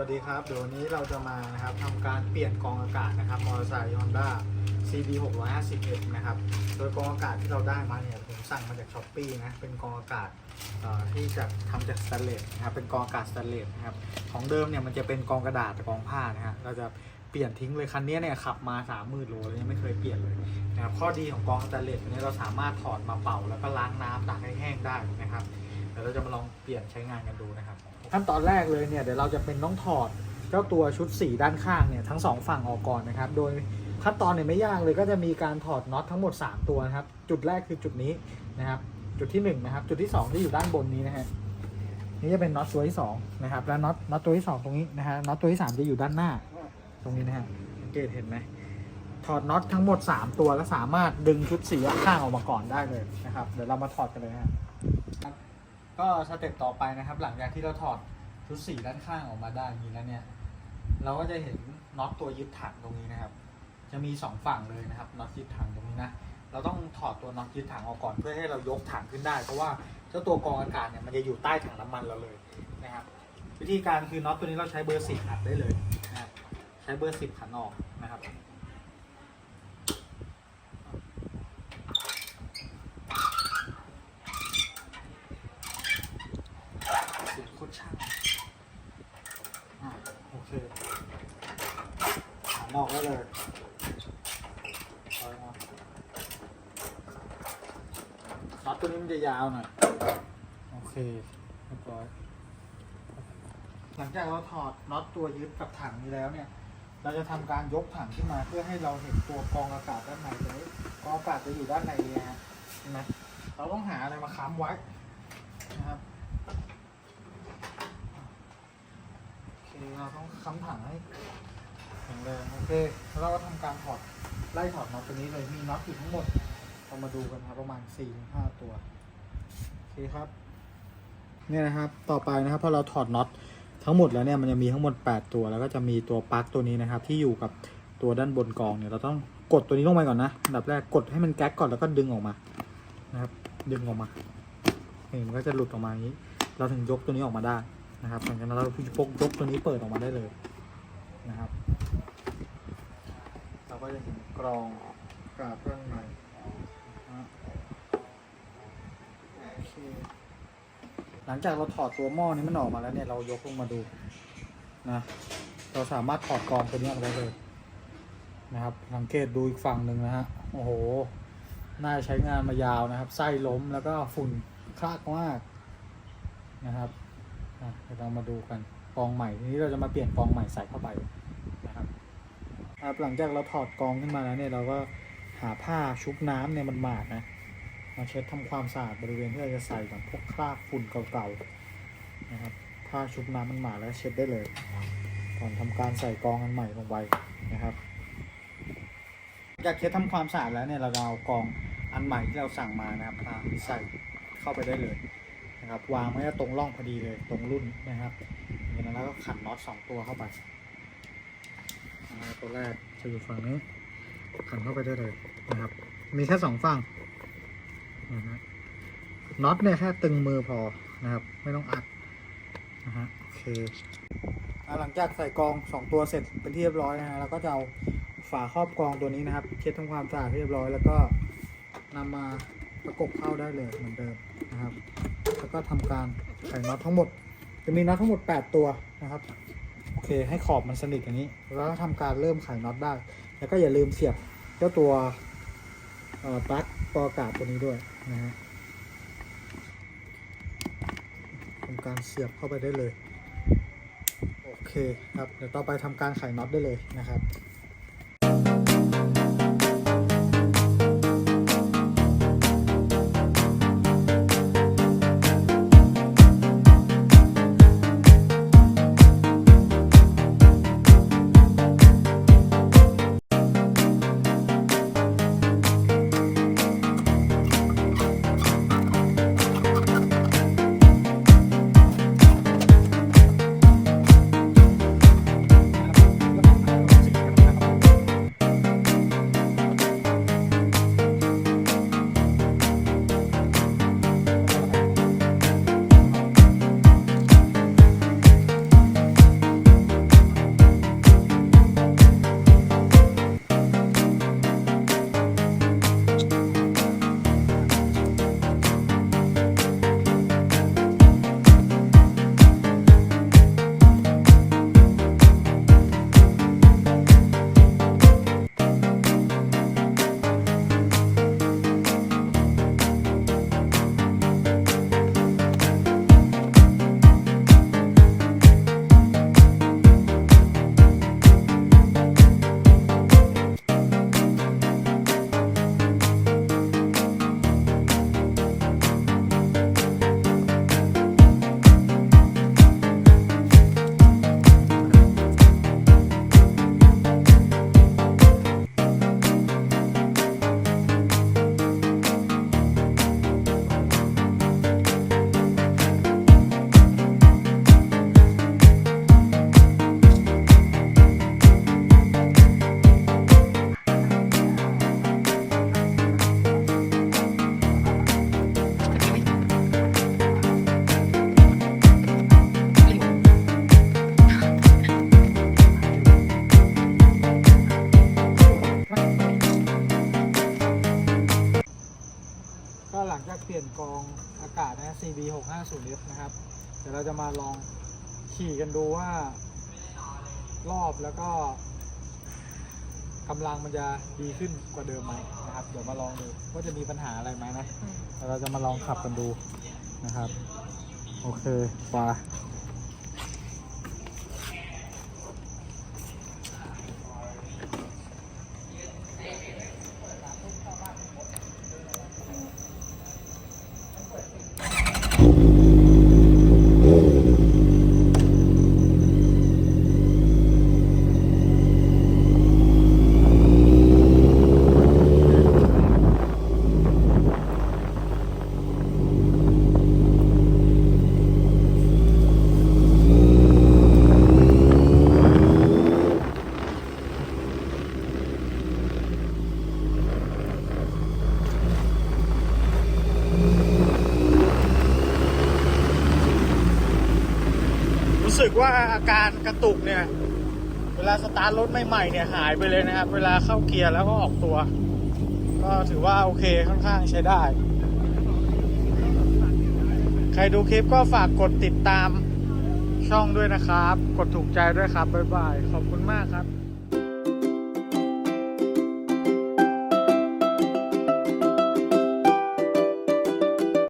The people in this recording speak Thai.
สวัสดีครับ เดี๋ยววันนี้เราจะมานะครับทำการเปลี่ยนกองอากาศนะครับมอเตอร์ไซค์ Honda CB 650นะครับ โดยกองอากาศที่เราได้มาเนี่ยผมสั่งมาจากช้อปปีนะ เป็นกองอากาศที่จะทำจากสแตนเลสนะครับ เป็นกองอากาศสแตนเลสนะครับ ของเดิมเนี่ยมันจะเป็นกองกระดาษกองผ้านะฮะ เราจะเปลี่ยนทิ้งเลยคันนี้เนี่ยขับมา3 0 0 0 0โลแล้วยังไม่เคยเปลี่ยนเลยนะครับ ข้อดีของกองสแตนเลสเนี่ยเราสามารถถอดมาเป่า แล้วก็ล้างน้ำตากให้แห้งได้นะครับ เดี๋ยวเราจะมาลองเปลี่ยนใช้งานกันดูนะครับ ขั้นตอนแรกเลยเนี่ยเดี๋ยวเราจะเป็นต้องถอดเจ้าตัวชุดสีด้านข้างเนี่ยทั้งสองฝั่งออกก่อนนะครับ โดยขั้นตอนเนี่ยไม่ยากเลยก็จะมีการถอดน็อตทั้งหมด 3 ตัวนะครับ จุดแรกคือจุดนี้นะครับ จุดที่1นะครับ จุดที่ 2 ที่อยู่ด้านบนนี้นะฮะนี่จะเป็นน็อตตัวที่2นะครับ แล้วน็อตน็อตตัวที่ 2 ตรงนี้นะฮะน็อตตัวที่ 3 จะอยู่ด้านหน้า ตรงนี้นะฮะสังเกตเห็นไหมถอดน็อตทั้งหมด 3 ตัวแล้วสามารถดึงชุดสีข้างออกมาก่อนได้เลยนะครับ เดี๋ยวเรามาถอดกันเลยฮะ ก็สเต็ปต่อไปนะครับ หลังจากที่เราถอดชุดสีด้านข้างออกมาได้นี้แล้วเนี่ย เราก็จะเห็นน็อตตัวยึดถังตรงนี้นะครับ จะมีสองฝั่งเลยนะครับน็อตยึดถังตรงนี้นะเราต้องถอดตัวน็อตยึดถังออกก่อนเพื่อให้เรายกถังขึ้นได้ เพราะว่าเจ้าตัวกรองอากาศเนี่ยมันจะอยู่ใต้ถังน้ำมันเราเลยนะครับ วิธีการคือน็อตตัวนี้เราใช้เบอร์สิบขันได้เลยนะครับใช้เบอร์สิบขันออกนะครับโคตรช่างอะโอเคหัน ออกได้เลยเอาเลยครับน็อตตัวนี้มันจะยาวหน่อย โอเคเรียบร้อย หลังจากเราถอดน็อตตัวยึดกับถังนี้แล้วเนี่ย เราจะทำการยกถังขึ้นมาเพื่อให้เราเห็นตัวกรองอากาศด้านในตรงนี้กรองอากาศจะอยู่ด้านในเนี่ยฮะเห็นไหมเราต้องหาอะไรมาค้ำไว้นะครับโอเคเราต้องค้ำถังให้แข็งแรงโอเคแล้วเราก็ทำการถอดไล่ถอดน็อตตัวนี้เลยมีน็อตอยู่ทั้งหมดเรามาดูกันครับประมาณ4ี่ถึงห้าตัวโอเคครับ เนี่ยนะครับต่อไปนะครับพอเราถอดน็อตทั้งหมดแล้วเนี่ยมันจะมีทั้งหมด 8 ตัว แล้วก็จะมีตัวปลั๊กตัวนี้นะครับ ที่อยู่กับตัวด้านบนกองเนี่ยเราต้องกดตัวนี้ลงไปก่อนนะอันดับแรกกดให้มันแก๊กก่อนแล้วก็ดึงออกมานะครับ ดึงออกมาเห็นมันก็จะหลุดออกมาอย่างนี้ เราถึงยกตัวนี้ออกมาได้นะครับหลังจากนั้นเราพกยกตัวนี้เปิดออกมาได้เลยนะครับ ก็จะเห็นกรองกาบข้างในหลังจากเราถอดตัวหม้อนี้มันออกมาแล้วเนี่ยเรายกลงมาดูนะเราสามารถถอดกรองตัวนี้ออกได้เลยนะครับ สังเกตดูอีกฝั่งหนึ่งนะฮะโอ้โหน่าใช้งานมายาวนะครับ ไส้ล้มแล้วก็ฝุ่นคลากมากนะครับเดี๋ยวเรามาดูกันกองใหม่ทีนี้เราจะมาเปลี่ยนกองใหม่ใส่เข้าไป ครับหลังจากเราถอดกองขึ้นมาแล้วเนี่ยเราก็หาผ้าชุบน้ำเนี่ยมันหมาดนะมาเช็ดทำความสะอาดบริเวณที่เราจะใส่แบบพวกคราบฝุ่นเก่าๆนะครับผ้าชุบน้ำมันหมาดแล้วเช็ดได้เลยก่อนทำการใส่กองอันใหม่ลงไปนะครับจากเช็ดทำความสะอาดแล้วเนี่ยเราจะเอากองอันใหม่ที่เราสั่งมานะครับมาใส่เข้าไปได้เลยนะครับวางไว้ตรงร่องพอดีเลยตรงรุ่นนะครับจากนั้นเราก็ขันน็อตสองตัวเข้าไป ตัวแรกจะอยู่ฝั่งนี้ขันเข้าไปได้เลยนะครับ มีแค่สองฝั่งนะฮะน็อตเนี่ยแค่ตึงมือพอนะครับ ไม่ต้องอัดนะฮะโอเคหลังจากใส่กองสองตัวเสร็จเป็นที่เรียบร้อยนะฮะเราก็จะเอาฝาครอบกองตัวนี้นะครับ เช็ดทำความสะอาดเรียบร้อย แล้วก็นำมาประกบเข้าได้เลยเหมือนเดิมนะครับ แล้วก็ทำการไขน็อตทั้งหมด จะมีน็อตทั้งหมด 8 ตัวนะครับ เคให้ขอบมันสนิทอย่างนี้ แล้วก็ทำการเริ่มไขน็อตได้ แล้วก็อย่าลืมเสียบเจ้าตัวเอ่อปลั๊กปออากาศตัวนี้ด้วยนะฮะทำการเสียบเข้าไปได้เลย โอเคครับ เดี๋ยวต่อไปทำการไขน็อตได้เลยนะครับากาศนะ CB 650F นะครับ เดี๋ยวเราจะมาลองขี่กันดูว่ารอบแล้วก็กำลังมันจะดีขึ้นกว่าเดิมไหมนะครับ เดี๋ยวมาลองดูว่าจะมีปัญหาอะไรไหมนะเดี๋ยวเราจะมาลองขับกันดูนะครับ โอเคไป สึกว่าอาการกระตุกเนี่ย เวลาสตาร์ทรถใหม่ๆเนี่ยหายไปเลยนะครับ เวลาเข้าเกียร์แล้วก็ออกตัว ก็ถือว่าโอเคค่อนข้างใช้ได้ ใครดูคลิปก็ฝากกดติดตามช่องด้วยนะครับ กดถูกใจด้วยครับ บ๊ายบาย ขอบคุณมากครับ